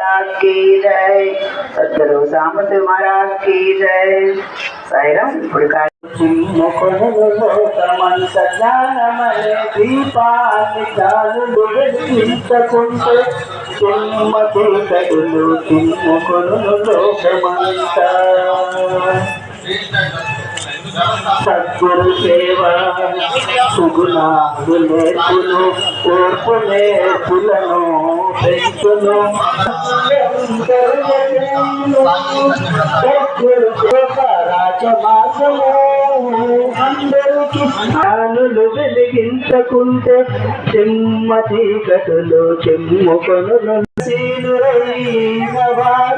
की जय सदगुरु श्याम से महाराज की जय साईराम पुरकार मुकुंद सजान मन दीपान जान बुगल चिंत कुंत तुम मधुर कदलो तुम मुकुंद लोक मंता సద్గురు సేవ సుగుణాలు నేర్పును ఓర్పు నేర్పులను పెంచును సద్గురు సేవ రాజమార్గము అందరికి జ్ఞానులు వెలిగించకుంటే చెమ్మ చీకటులు చెమ్ముకొను సీనురైన వారందరకును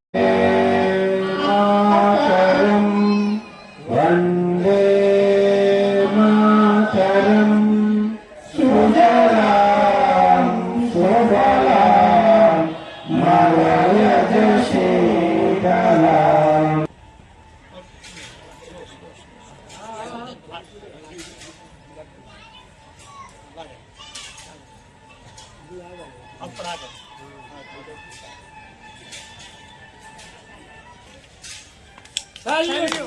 Salute!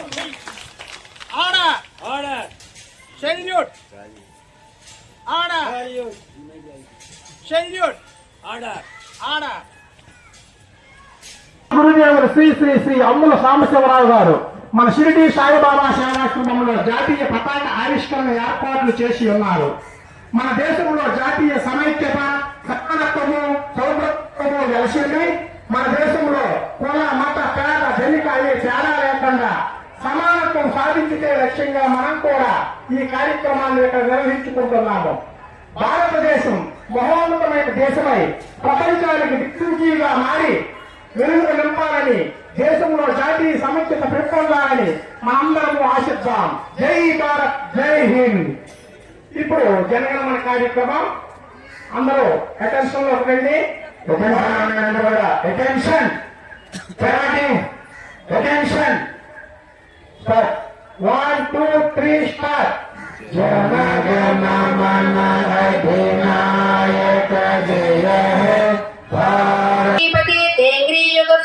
Order! Order! Salute! Order! Salute! Order! Order! గురుదేవులు శ్రీ శ్రీ శ్రీ అమ్ముల సాంబశివరావు గారు మన షిరిడి సాయిబాబా సేవాశ్రమంలో జాతీయ పతాక ఆవిష్కరణ ఏర్పాట్లు చేసి ఉన్నారు. మన దేశంలో జాతీయ సమైక్యత సమానత్వము సౌభ్రత్వము వెలసింది. మన దేశంలో కుల మత పేద జనిక అయ్యే తేడా లేకుండా సమానత్వం సాధించితే లక్ష్యంగా మనం కూడా ఈ కార్యక్రమాన్ని ఇక్కడ నిర్వహించుకుంటున్నాము. భారతదేశం మహోన్నతమైన దేశమై ప్రపంచానికి దిక్సూచిగా మారి వెలుగు నింపాలని దేశంలో జాతీయ సమైక్యత మా అందరము ఆశిద్దాం. జై భారత్ జై హింద్. ఇప్పుడు జనగణమన కార్యక్రమం. అందరూ అటెన్షన్లోకి వెళ్ళి attention attention. One two three start జనగణ మన అధినాయక జయ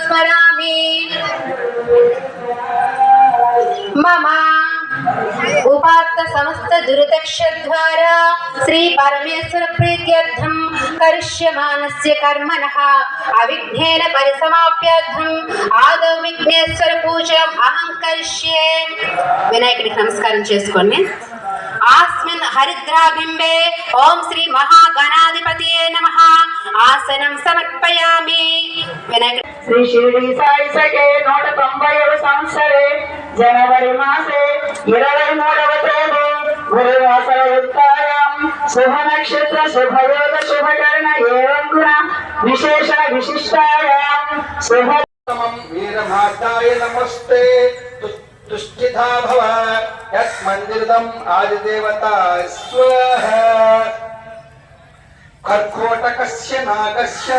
స్మరామి మమ ఉపాత్త సమస్త దురితక్షద్వారా శ్రీ పరమేశ్వర ప్రీత్యర్థం కరిష్యమానస్య కర్మణ. అవిఘ్నేన పరిసమాప్యర్థం ఆదౌ విఘ్నేశ్వర పూజ అహం కరిష్యే. వినాయకుడికి నమస్కారం చేసుకోండి. ఆస్మిన్ హరిద్రాబింబే. ఓం శ్రీ మహాగణాధిపతియే నమః. ఆసనం సమర్పయామి. శ్రీ షిరిడి సాయి సఖే నూట తొంభైవ సంవత్సరే జనవరి మాసే ఇరవై మూడవ తేదీ గురువాసర ఉత్తాయం. శుభ నక్షత్ర శుభయోగ శుభకరణ ఏవం గుణ విశేషణ విశిష్టాయాం. శుభ వీరభాగాయ నమస్తే. तुष्टिता भव। यस्मन्दिरदम् आदिदेवता स्वः। खर्कोटकस्य नागस्य,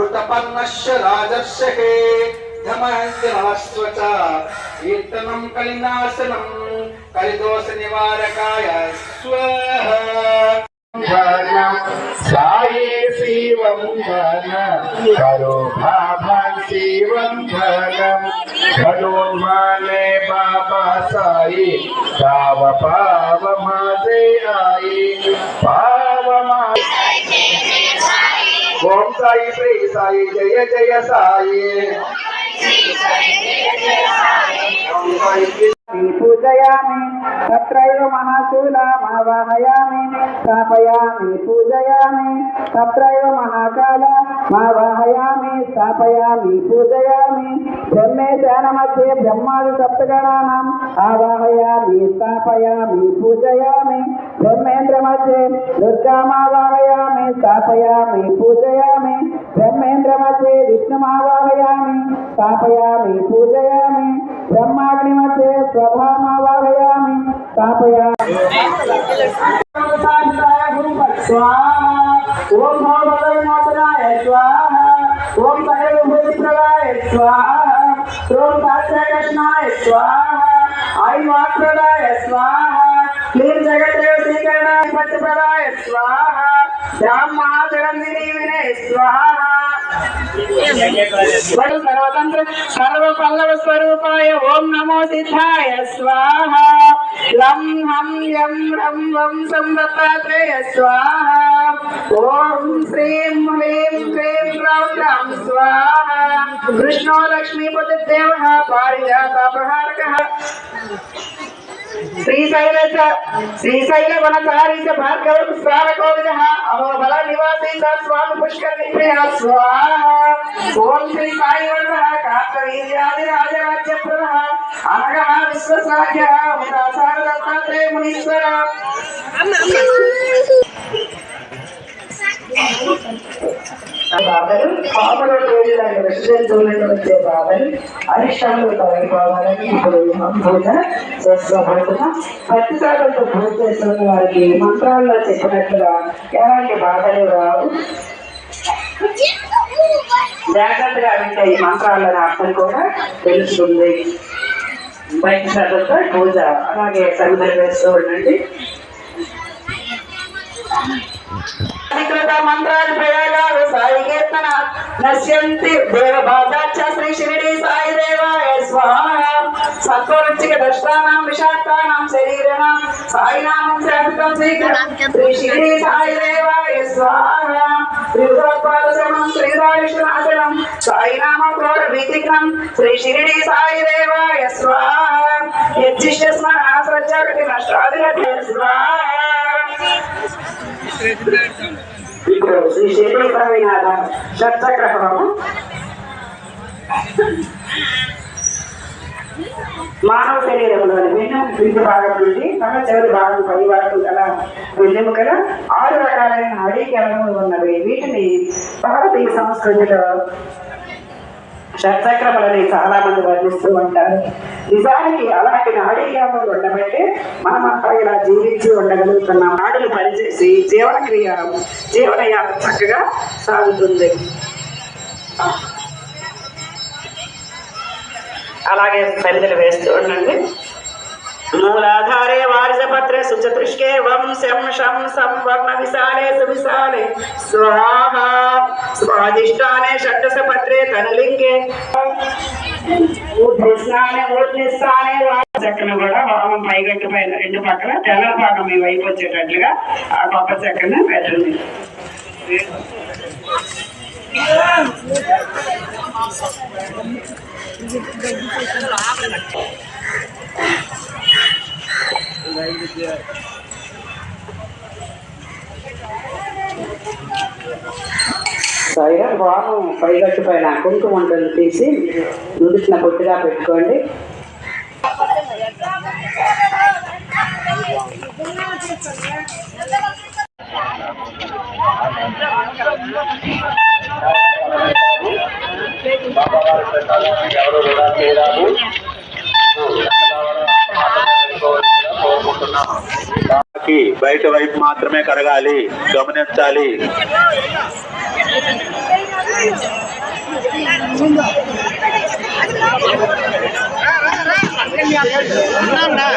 ऋतपन्नस्य राजस्य हे। धमहस्यनास्व च। कीर्तनम् कलिनाशनम् कलिदोषनिवारकाय स्वः। సాయి శివం ధన కరో భాభాన్ శివం ధనం ధనుర్మానే బాబా సాయి పావ పావ మాదే ఆయి పావ మా ఓం సాయి శ్రీ సాయి జయ జయ సాయి ఓం సాయి శ్రీ పూజయామి తత్రైవ మహాశూలమావాహయామి స్థాపయామి పూజయామి తత్రైవ మహాకాల మావాహయామి స్థాపయామి పూజయామి బ్రహ్మే ధ్యాన మధ్య బ్రహ్మాది సప్తగణానాం ఆవాహయామి స్థాపయామి పూజయామి బ్రహ్మేంద్ర మధ్యే దుర్గామావాహయామి స్థాపయామి పూజయామి బ్రహ్మేంద్ర మధ్యే విష్ణుమావాహయామి స్థాపయామి పూజయామి ब्रह्माग्नि मध्य स्वधामावाहयामि स्थापयामि। ओम भवनाय स्वाहा। ओम प्रलय स्वाहा। ओम काष्ठाय स्वाहा। आयुवाप्रदाय स्वाहा। क्लीं जगदेवसीकरणाय पतिप्रदाय स्वाहा। श्याम महाजगन्दिनी विनय स्वाहा। సర్వ పల్లవ స్వరూపాయ ఓం నమో సిద్ధాయ స్వాహ. लं हं यं रं वं संदत्तात्रेय स्वाहा ओम श्रीं ह्रीं क्लीं ग्रौं ग्रां स्वाहा कृष्णो लक्ष्मीपतिदेवः पारिजातापहारकः శ్రీశైల శ్రీశైల వనచారి చ భార్గవ స్నానకోవిద అమో బల నివాసి చ స్వామి పుష్కర నిప్రియ స్వాహ ఓం శ్రీ సాయి వర్ధ కార్తవీర్యాది రాజరాజ్య ప్రద అనగ విశ్వసాఖ్య ఉదాసార దత్తాత్రేయ మునీశ్వర బాబాలు పాపలో రోజులాగా విషయంలో వచ్చే బాబాలు అరిష్టాలు తొలగిపోవాలని ఇప్పుడు పూజ చేసుకోబడుతున్నా ప్రతిసారంతో పూజ చేస్తున్న వారికి మంత్రాల్లో చెప్పినట్లుగా ఎలాంటి బాధలు రావు. జాగ్రత్తగా వింటే ఈ మంత్రాలను అర్థం కూడా తెలుస్తుంది. బయట శ్రద్ధతో పూజ అలాగే సమిధలు వేస్తూ ఉండండి అధికృత మంత్రాలు ప్రయోగాలు సాయి కీర్తన నశ్యంతి శ్రీ షిరిడి సాయి దేవాయ స్వాహ సత్వరుచిక దష్టానాం విషాక్తానాం శరీరణం సాయి నామం శాంతం శ్రీ షిరిడి సాయి దేవాయ స్వాహ త్రిభుజోత్పాద శ్రీరావిష్ణునాశనం సాయినామ ఘోర భీతికం శ్రీ షిరిడి సాయి దేవాయ స్వాహ స్మరణ శ్రద్ధాగతి నష్టాధిగతి ఇప్పుడు శ్రీ శిరిడి స్వామినాథ షట్చక్రహము మానవ శరీరంలోని వెన్నెముక క్రింది భాగం నుండి తల చివరి భాగం పై వరకు గల వెన్నెముకల ఆరు రకాలైన హరికరణములు ఉన్నవి. వీటిని భారతీయ సంస్కృతిలో షట్చక్రములని చాలా మంది వర్ణిస్తూ ఉంటారు. నిజానికి అలాంటి నాడీకరణలు ఉండబట్టే అక్కడ ఇలా జీవించి ఉండగలుగుతున్నాం. నాడులు పనిచేసి జీవనక్రియ జీవనయాత్ర జీవన చక్కగా సాగుతుంది. అలాగే సరిదలు వేస్తూ ఉండండి. మూలాధారే వారిజపత్రే సుచతుష్కే వం శం శం సంవర్ణ విశాలే సువిశాలే స్వాహ స్వాదిష్టానే షడ్డస పత్రే తనలింగే ఊర్ధ్వస్థానే ఊర్ధ్వస్థానే చెక్కను కూడా వామం పైగట్టు పైన రెండు పక్కల తెల్ల భాగం ఈ వైపు వచ్చేటట్లుగా ఆ గొప్ప చెక్కను పెట్టండి సరిగా వామం పైగట్టు పైన కుంకుమ ఉంటుంది తీసి నుదుటిన పొట్టిగా పెట్టుకోండి. కి బయట వైపు మాత్రమే కడగాలి గమనించాలి Nanda.